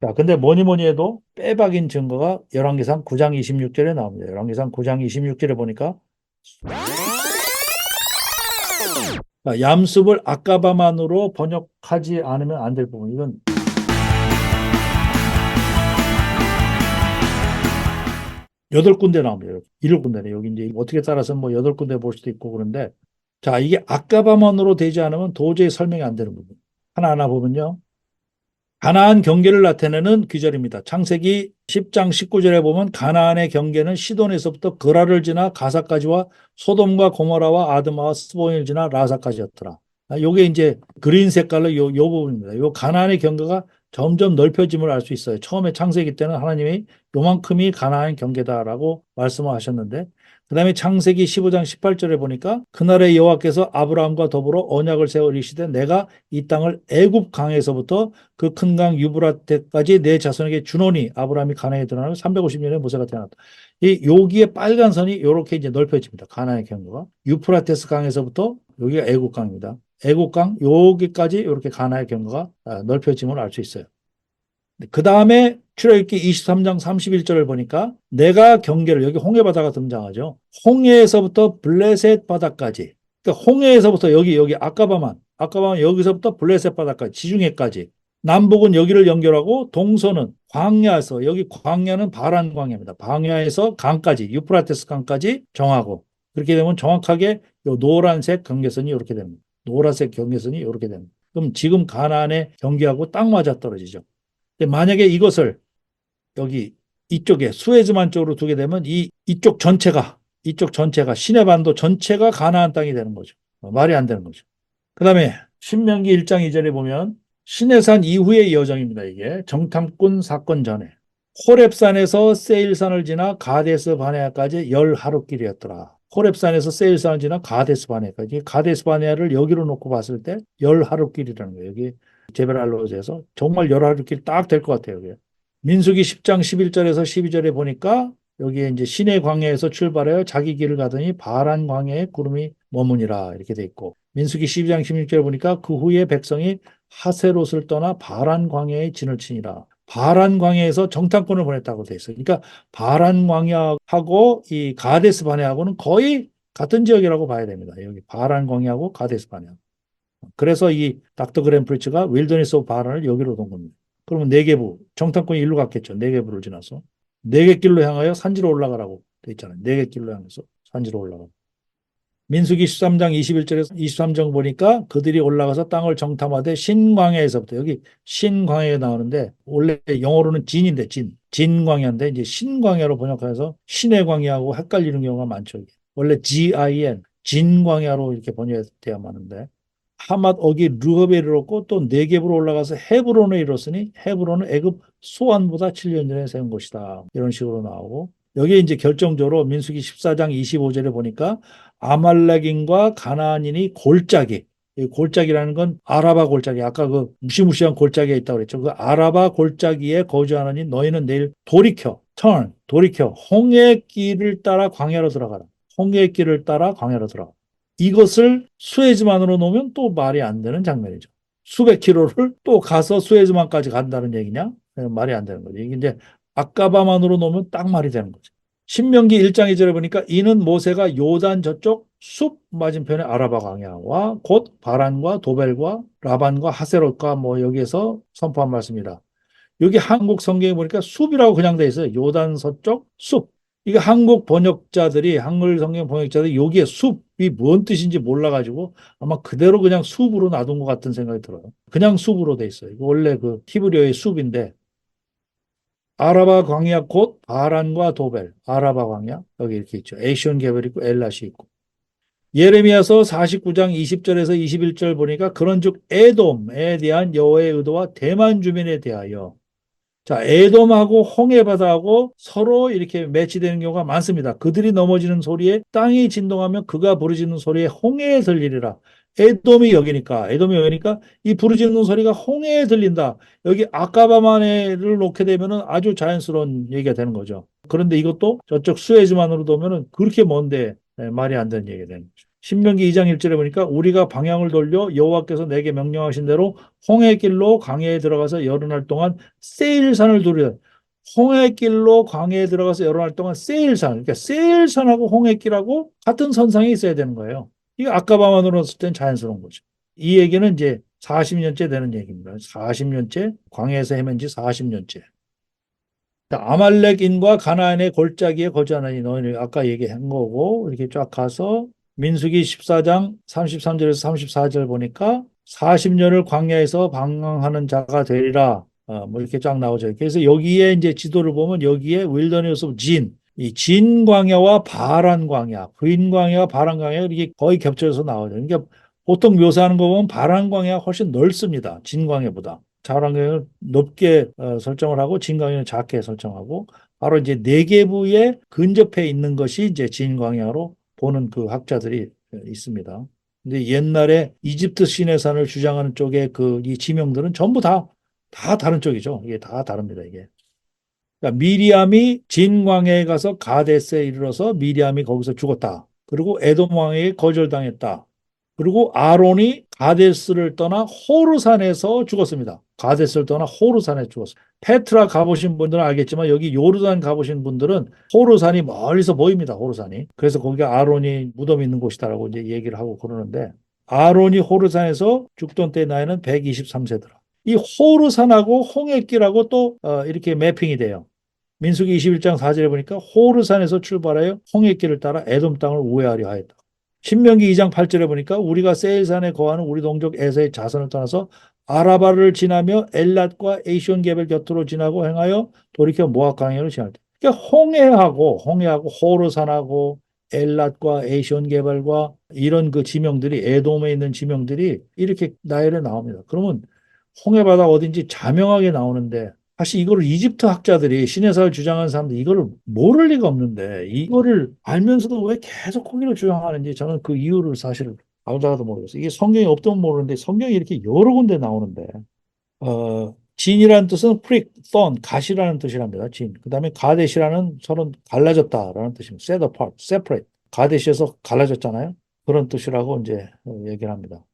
자, 근데 뭐니 뭐니 해도 빼박인 증거가 열왕기상 9장 26절에 나옵니다. 열왕기상 9장 26절에 보니까 자, 얌습을 아까바만으로 번역하지 않으면 안 될 부분. 이건 여덟 군데 나옵니다. 일곱 군데네. 여기 이제 어떻게 따라서 뭐 여덟 군데 볼 수도 있고 그런데 자, 이게 아까바만으로 되지 않으면 도저히 설명이 안 되는 부분. 하나하나 보면요. 가나안 경계를 나타내는 귀절입니다. 창세기 10장 19절에 보면 가나안의 경계는 시돈에서부터 그라를 지나 가사까지와 소돔과 고모라와 아드마와 스보인을 지나 라사까지였더라. 아, 요게 이제 그린 색깔로 요, 요 부분입니다. 요 가나안의 경계가 점점 넓혀짐을 알 수 있어요. 처음에 창세기 때는 하나님이 요만큼이 가나안 경계다라고 말씀을 하셨는데 그 다음에 창세기 15장 18절에 보니까 그날의 여호와께서 아브라함과 더불어 언약을 세워 이르시되 내가 이 땅을 애굽 강에서부터 그 큰 강 유브라테까지 내 자손에게 주노니 아브라함이 가나안에 들어가는 350년에 모세가 태어났다. 이 여기에 빨간 선이 이렇게 이제 넓혀집니다. 가나안의 경우가 유프라테스 강에서부터 여기가 애굽 강입니다. 애굽 강 여기까지 이렇게 가나안의 경우가 아, 넓혀짐을 알 수 있어요. 그 다음에 출애굽기 23장 31절을 보니까 내가 경계를 여기 홍해 바다가 등장하죠. 홍해에서부터 블레셋 바다까지. 그러니까 홍해에서부터 여기 여기 아까바만 아까바만 여기서부터 블레셋 바다까지 지중해까지 남북은 여기를 연결하고 동서는 광야에서 여기 광야는 바란 광야입니다. 광야에서 강까지 유프라테스 강까지 정하고 그렇게 되면 정확하게 요 노란색 경계선이 이렇게 됩니다. 노란색 경계선이 이렇게 됩니다. 그럼 지금 가나안의 경계하고 딱 맞아 떨어지죠. 근데 만약에 이것을 여기 이쪽에 수에즈만 쪽으로 두게 되면 이 이쪽 전체가 이쪽 전체가 시내 반도 전체가 가나안 땅이 되는 거죠. 어, 말이 안 되는 거죠. 그다음에 신명기 1장 2절에 보면 시내산 이후의 여정입니다. 이게 정탐꾼 사건 전에 호렙산에서 세일산을 지나 가데스 바네아까지 열 하루 길이었더라. 호렙산에서 세일산을 지나 가데스 바네아까지 가데스 바네아를 여기로 놓고 봤을 때 열 하루길이라는 거예요. 여기 제베랄로즈에서 정말 열 하루길 딱 될 것 같아요. 여기. 민수기 10장 11절에서 12절에 보니까 여기에 이제 시내 광야에서 출발하여 자기 길을 가더니 바란 광야에 구름이 머무니라 이렇게 돼 있고 민수기 12장 16절에 보니까 그 후에 백성이 하세롯을 떠나 바란 광야에 진을 치니라. 바란 광야에서 정탐꾼을 보냈다고 돼 있어요. 그러니까 바란 광야하고 이 가데스 바네하고는 거의 같은 지역이라고 봐야 됩니다. 여기 바란 광야하고 가데스 바네. 그래서 이 닥터 그램 프리츠가 윌더니스 오브 바란을 여기로 둔 겁니다. 그러면 네개부 정탐꾼이 일로 갔겠죠. 네개부를 지나서 네 개 길로 향하여 산지로 올라가라고 돼 있잖아요. 네 개 길로 향해서 산지로 올라가. 민수기 13장 21절에서 23장 보니까 그들이 올라가서 땅을 정탐하되 신광야에서부터 여기 신광야에 나오는데 원래 영어로는 진인데 진 진광야인데 이제 신광야로 번역해서 신의 광야하고 헷갈리는 경우가 많죠. 원래 G-I-N 진광야로 이렇게 번역돼야 하는데 하맛 어기 르흡에 이르렀고 또 네겝으로 올라가서 헤브론에 이르렀으니 헤브론은 애굽 소안보다 7년 전에 세운 곳이다. 이런 식으로 나오고 여기에 이제 결정적으로 민수기 14장 25절에 보니까 아말렉인과 가나안인이 골짜기 이 골짜기라는 건 아라바 골짜기 아까 그 무시무시한 골짜기에 있다고 그랬죠. 그 아라바 골짜기에 거주하느니 너희는 내일 돌이켜 turn 돌이켜 홍해 길을 따라 광야로 들어가라. 홍해 길을 따라 광야로 들어가. 이것을 수에즈만으로 놓으면 또 말이 안 되는 장면이죠. 수백 킬로를 또 가서 수에즈만까지 간다는 얘기냐? 말이 안 되는 거죠. 이게 이제 아까바만으로 놓으면 딱 말이 되는 거죠. 신명기 1장 2절에 보니까 이는 모세가 요단 저쪽 숲 맞은편의 아라바 광야와 곧 바란과 도벨과 라반과 하세롯과 뭐 여기에서 선포한 말씀이다. 여기 한국 성경에 보니까 숲이라고 그냥 돼 있어요. 요단 서쪽 숲. 이게 한국 번역자들이 한글 성경 번역자들이 여기에 숲이 뭔 뜻인지 몰라가지고 아마 그대로 그냥 숲으로 놔둔 것 같은 생각이 들어요. 그냥 숲으로 돼 있어요. 원래 그 히브리어의 숲인데 아라바 광야 곧 바란과 도벨, 아라바 광야 여기 이렇게 있죠. 에이션 개별 있고 엘라시 있고. 예레미야서 49장 20절에서 21절 보니까 그런즉 에돔에 대한 여호와의 의도와 대만 주민에 대하여 자, 에돔하고 홍해바다하고 서로 이렇게 매치되는 경우가 많습니다. 그들이 넘어지는 소리에 땅이 진동하면 그가 부르짖는 소리에 홍해에 들리리라. 에돔이 여기니까, 에돔이 여기니까 이 부르짖는 소리가 홍해에 들린다. 여기 아까바만에를 놓게 되면은 아주 자연스러운 얘기가 되는 거죠. 그런데 이것도 저쪽 수에즈만으로 보면은 그렇게 먼데 네, 말이 안 되는 얘기가 되는 거죠. 신명기 2장 1절에 보니까 우리가 방향을 돌려 여호와께서 내게 명령하신 대로 홍해 길로 광야에 들어가서 여러 날 동안 세일산을 두르다. 홍해길로 광야에 들어가서 여러 날 동안 세일산. 그러니까 세일산하고 홍해길하고 같은 선상에 있어야 되는 거예요. 이게 아까바만으로 봤을 땐 자연스러운 거죠. 이 얘기는 이제 40년째 되는 얘기입니다. 40년째 광야에서 헤맨 지 40년째. 아말렉인과 가나안의 골짜기에 거주하는 너희는 아까 얘기한 거고 이렇게 쫙 가서 민수기 14장 33절에서 34절 보니까 40년을 광야에서 방황하는 자가 되리라. 어, 뭐 이렇게 쫙 나오죠. 그래서 여기에 이제 지도를 보면 여기에 윌더니스 진, 이 진 광야와 바란 광야, 부인 광야와 바란 광야 이게 거의 겹쳐서 나오죠. 그러니까 보통 묘사하는 거 보면 바란 광야가 훨씬 넓습니다. 진 광야보다. 자랑을 높게 어, 설정을 하고 진광야는 작게 설정하고 바로 이제 네 개 부에 근접해 있는 것이 이제 진광야로 보는 그 학자들이 있습니다. 근데 옛날에 이집트 시내산을 주장하는 쪽에 그이 지명들은 전부 다 다 다른 쪽이죠. 이게 다 다릅니다. 이게. 그러니까 미리암이 진광야에 가서 가데스에 이르러서 미리암이 거기서 죽었다. 그리고 에돔 왕에게 거절당했다. 그리고 아론이 가데스를 떠나 호르산에서 죽었습니다. 가데스를 떠나 호르산에 죽었어요. 페트라 가보신 분들은 알겠지만 여기 요르단 가보신 분들은 호르산이 멀리서 보입니다. 호르산이. 그래서 거기가 아론이 무덤 있는 곳이다라고 이제 얘기를 하고 그러는데 아론이 호르산에서 죽던 때 나이는 123세더라. 이 호르산하고 홍해길하고 또 어, 이렇게 매핑이 돼요. 민수기 21장 4절에 보니까 호르산에서 출발하여 홍해길을 따라 에돔 땅을 우회하려 하였다. 신명기 2장 8절에 보니까 우리가 세일산에 거하는 우리 동족 에서의 자손을 떠나서 아라바를 지나며 엘랏과 에이시온 개별 곁으로 지나고 행하여 돌이켜 모압 강야로 지날 때. 그러니까 홍해하고 홍해하고 호르산하고 엘랏과 에이시온 개발과 이런 그 지명들이 에돔에 있는 지명들이 이렇게 나열에 나옵니다. 그러면 홍해바다 어딘지 자명하게 나오는데 사실 이거를 이집트 학자들이 신해사를 주장하는 사람들 이거를 모를 리가 없는데 이거를 알면서도 왜 계속 거기를 주장하는지 저는 그 이유를 사실 아무자도 모르겠어요. 이게 성경이 없던 모르는데 성경이 이렇게 여러 군데 나오는데 어, 진이라는 뜻은 프릭, 썬, 가시라는 뜻이랍니다. 진. 그 다음에 가데시라는 서로 갈라졌다라는 뜻입니다. set apart, separate. 가데시에서 갈라졌잖아요. 그런 뜻이라고 이제 얘기를 합니다.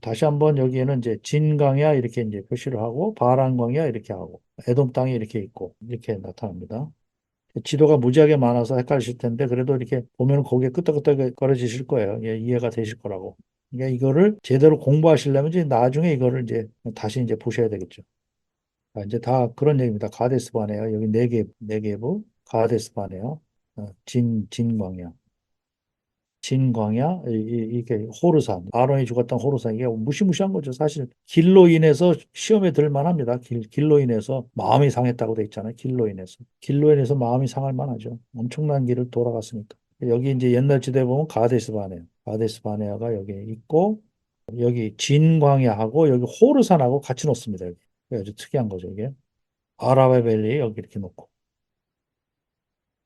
다시 한번 여기에는 이제 진광야 이렇게 이제 표시를 하고 바란광야 이렇게 하고 에돔 땅이 이렇게 있고 이렇게 나타납니다. 지도가 무지하게 많아서 헷갈리실 텐데 그래도 이렇게 보면 거기에 끄떡끄떡 거려지실 거예요. 예, 이해가 되실 거라고. 그러니까 이거를 제대로 공부하시려면 이제 나중에 이거를 이제 다시 이제 보셔야 되겠죠. 자, 이제 다 그런 얘기입니다. 가데스 바네요. 여기 네 개, 네 개부 가데스 바네요. 어, 진, 진광야. 진광야, 이, 게 호르산, 아론이 죽었던 호르산, 이게 무시무시한 거죠. 사실 길로 인해서 시험에 들 만합니다. 길, 길로 인해서 마음이 상했다고 돼 있잖아요. 길로 인해서. 길로 인해서 마음이 상할 만하죠. 엄청난 길을 돌아갔으니까. 여기 이제 옛날 지도에 보면 가데스 바네요. 가데스 바네아가 여기 있고, 여기 진광야하고 여기 호르산하고 같이 놓습니다. 여기. 아주 특이한 거죠, 이게. 아라베 벨리 여기 이렇게 놓고.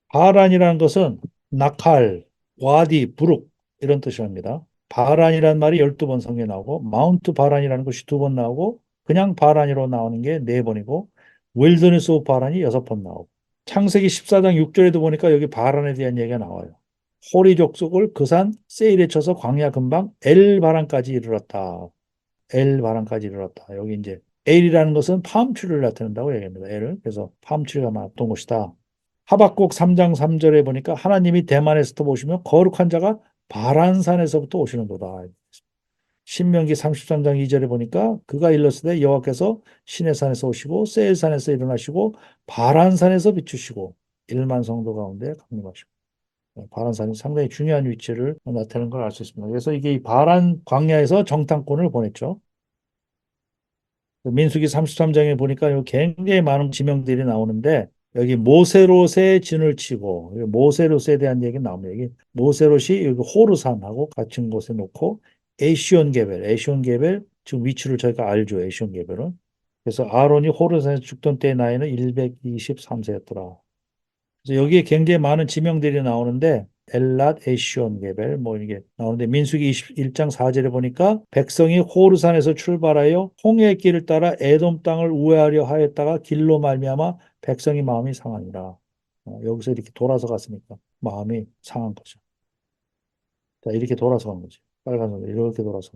바란이라는 것은 나칼, 와디, 부룩 이런 뜻이랍니다. 바란이라는 말이 12번 성경에 나오고 마운트 바란이라는 것이 두 번 나오고 그냥 바란이로 나오는 게 네 번이고 윌더니스 오브 바란이 여섯 번 나오고 창세기 14장 6절에도 보니까 여기 바란에 대한 얘기가 나와요. 호리 족속을 그산 세일에 쳐서 광야 근방 엘 바란까지 이르렀다. 엘 바란까지 이르렀다. 여기 이제 엘이라는 것은 팜추리를 나타낸다고 얘기합니다. 엘을. 그래서 팜추리가 많았던 곳이다. 하박국 3장 3절에 보니까 하나님이 대만에서부터 보시면 거룩한 자가 바란산에서부터 오시는도다. 신명기 33장 2절에 보니까 그가 일렀으되 여호와께서 시내산에서 오시고 세일산에서 일어나시고 바란산에서 비추시고 1만 성도 가운데 강림하시고 네, 바란산이 상당히 중요한 위치를 나타내는 걸 알 수 있습니다. 그래서 이게 바란 광야에서 정탐꾼을 보냈죠. 민수기 33장에 보니까 굉장히 많은 지명들이 나오는데 여기 모세롯의 진을 치고 모세롯에 대한 얘기 나옵니다. 여기 모세롯이 여기 호르산하고 같은 곳에 놓고 에시온 개별, 에시온 개별 지금 위치를 저희가 알죠. 에시온 개별은. 그래서 아론이 호르산에서 죽던 때 나이는 123세였더라. 그래서 여기에 굉장히 많은 지명들이 나오는데 엘랏, 에시온 개별 뭐 이게 나오는데 민수기 21장 4절에 보니까 백성이 호르산에서 출발하여 홍해 길을 따라 에돔 땅을 우회하려 하였다가 길로 말미암아 백성이 마음이 상하니라. 어, 여기서 이렇게 돌아서 갔으니까 마음이 상한 거죠. 자, 이렇게 돌아서 간 거지. 빨간색으로 이렇게 돌아서.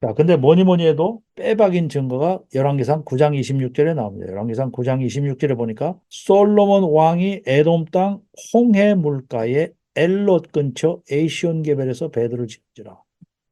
자, 근데 뭐니 뭐니 해도 빼박인 증거가 열왕기상 9장 26절에 나옵니다. 열왕기상 9장 26절에 보니까 솔로몬 왕이 에돔 땅 홍해 물가에 엘롯 근처 에이시온 개별에서 배들을 지은지라.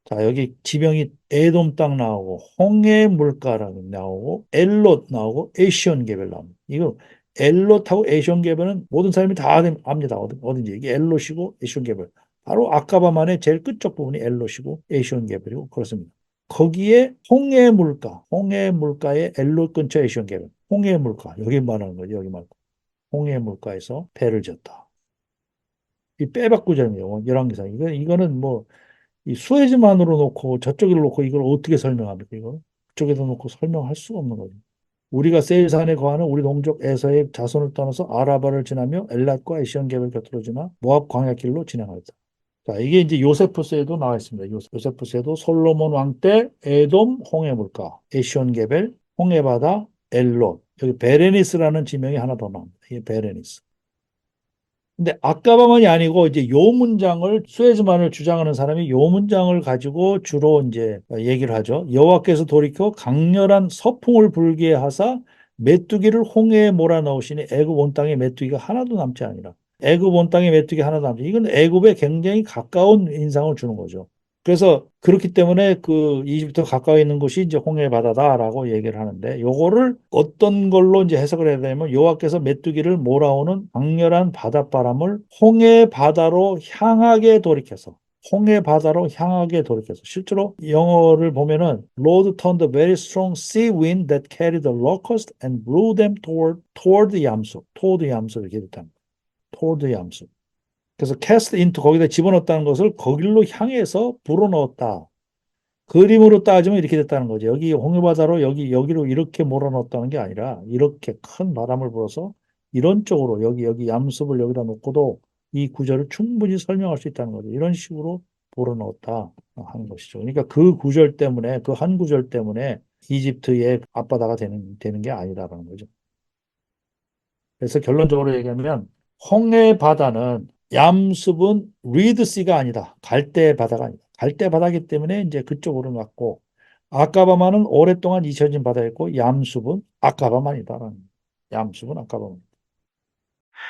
자, 여기 지명이 에돔 땅 나오고 홍해 물가라고 나오고 엘롯 나오고 에이시온 개별 나옵니다. 이거 엘롯하고 에이시온 개별은 모든 사람이 다 압니다. 어딘지. 이게 엘롯이고 에이시온 개별. 바로 아까바만의 제일 끝쪽 부분이 엘롯이고 에이시온 개별이고 그렇습니다. 거기에 홍해 물가, 홍해 물가에 엘롯 근처 에이시온 개별. 홍해 물가. 여기 말하는 거죠. 여기 말고. 홍해 물가에서 배를 지었다. 이 빼박 구절이에요. 열왕기상. 이거, 이거는 뭐, 이 수에즈만으로 놓고 저쪽에 놓고 이걸 어떻게 설명합니까? 이거 그쪽에다 놓고 설명할 수가 없는 거죠. 우리가 세일산에 거하는 우리 동족 에서의 자손을 떠나서 아라바를 지나며 엘랏과 에시온 개별 곁으로 지나 모압 광야길로 진행하였다. 자, 이게 이제 요세푸스에도 나와 있습니다. 요- 요세푸스에도 솔로몬 왕 때 에돔 홍해 물가, 에시온 개별, 홍해 바다, 엘롯. 여기 베레니스라는 지명이 하나 더 나옵니다. 이게 베레니스. 근데 아까바만이 아니고 이제 요 문장을 수에즈만을 주장하는 사람이 요 문장을 가지고 주로 이제 얘기를 하죠. 여호와께서 돌이켜 강렬한 서풍을 불게 하사 메뚜기를 홍해에 몰아넣으시니 애굽 온 땅에 메뚜기가 하나도 남지 아니라 애굽 온 땅에 메뚜기 하나도 남지. 이건 애굽에 굉장히 가까운 인상을 주는 거죠. 그래서 그렇기 때문에 그 이집트 가까이 있는 곳이 이제 홍해 바다다라고 얘기를 하는데 요거를 어떤 걸로 이제 해석을 해야 되냐면 여호와께서 메뚜기를 몰아오는 강렬한 바닷바람을 홍해 바다로 향하게 돌이켜서 홍해 바다로 향하게 돌이켜서 실제로 영어를 보면은 Lord turned a very strong sea wind that carried the locust and blew them toward toward the 얌수 toward 얌수 이렇게 됐답니다. toward 얌수 그래서 cast into 거기다 집어넣었다는 것을 거길로 향해서 불어넣었다. 그림으로 따지면 이렇게 됐다는 거죠. 여기 홍해바다로 여기 여기로 이렇게 몰아넣었다는 게 아니라 이렇게 큰 바람을 불어서 이런 쪽으로 여기 여기 얌습을 여기다 놓고도 이 구절을 충분히 설명할 수 있다는 거죠. 이런 식으로 불어넣었다 하는 것이죠. 그러니까 그 구절 때문에 그 한 구절 때문에 이집트의 앞바다가 되는 되는 게 아니다라는 거죠. 그래서 결론적으로 얘기하면 홍해 바다는 얌습은 리드시가 아니다. 갈대 바다가 아니다. 갈대 바다기 때문에 이제 그쪽으로 갔고 아까바만은 오랫동안 잊혀진 바다였고 얌습은 아까바만이다라는 얌습은 아까바만.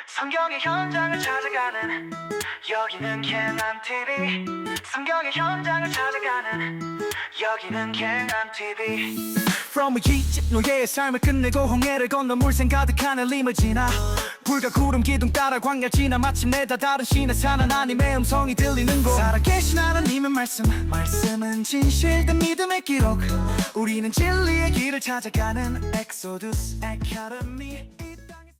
성경의 현장을 찾아가는 여기는 갱한 TV 성경의 현장을 찾아가는 여기는 갱한 TV From 이집 노예의 삶을 끝내고 홍해를 건너 물샘 가득한 엘림을 지나 불과 구름 기둥 따라 광야 지나 마침내 다 다른 신의 산 하나님의 음성이 들리는 곳. 살아계신 하나님의 말씀. 말씀은 진실된 믿음의 기록. 우리는 진리의 길을 찾아가는 엑소두스 아카데미